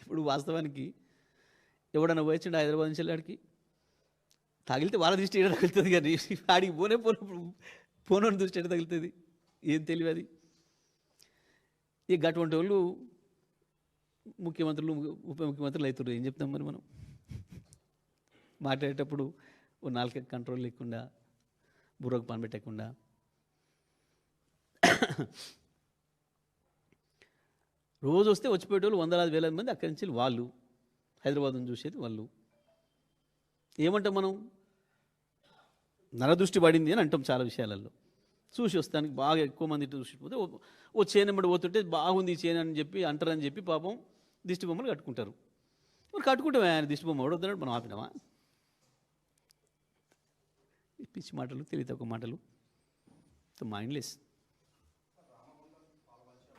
ఇప్పుడు వాస్తవానికి ఎవడన్నా పోయించండి హైదరాబాద్ నుంచి వెళ్ళాడికి తగిలితే వాళ్ళ దృష్టి ఏడ తగులుతుంది కానీ ఆడికి పోనే పోనప్పుడు పోనోని దృష్టి ఏడ తగులుతుంది? ఏం తెలివి అది. ఇక అటువంటి వాళ్ళు ముఖ్యమంత్రులు ఉప ముఖ్యమంత్రులు అవుతున్నారు ఏం చెప్తాం మరి మనం? మాట్లాడేటప్పుడు ఓ నాలుక కంట్రోల్ లేకుండా బుర్రకు పని పెట్టకుండా. రోజు వస్తే వచ్చిపోయేటోళ్ళు వందలాది వేల మంది అక్కడి నుంచి వాళ్ళు హైదరాబాద్ను చూసేది వాళ్ళు. ఏమంటాం మనం? నరదృష్టి పడింది అని అంటాం చాలా విషయాలలో. చూసి వస్తానికి బాగా ఎక్కువ మంది చూసిపోతే ఓ- ఓ చేనమ్మడి పోతుంటే బాగుంది ఈ చేను అని చెప్పి అంటారని చెప్పి పాపం దిష్టి బొమ్మలు కట్టుకుంటారు. మరి కట్టుకుంటామే ఆయన దిష్టి బొమ్మ ఎవడొద్దన్నాడు మనం ఆపినామా? పిచ్చి మాటలు తెలియ తక్కువ మాటలు. Mindless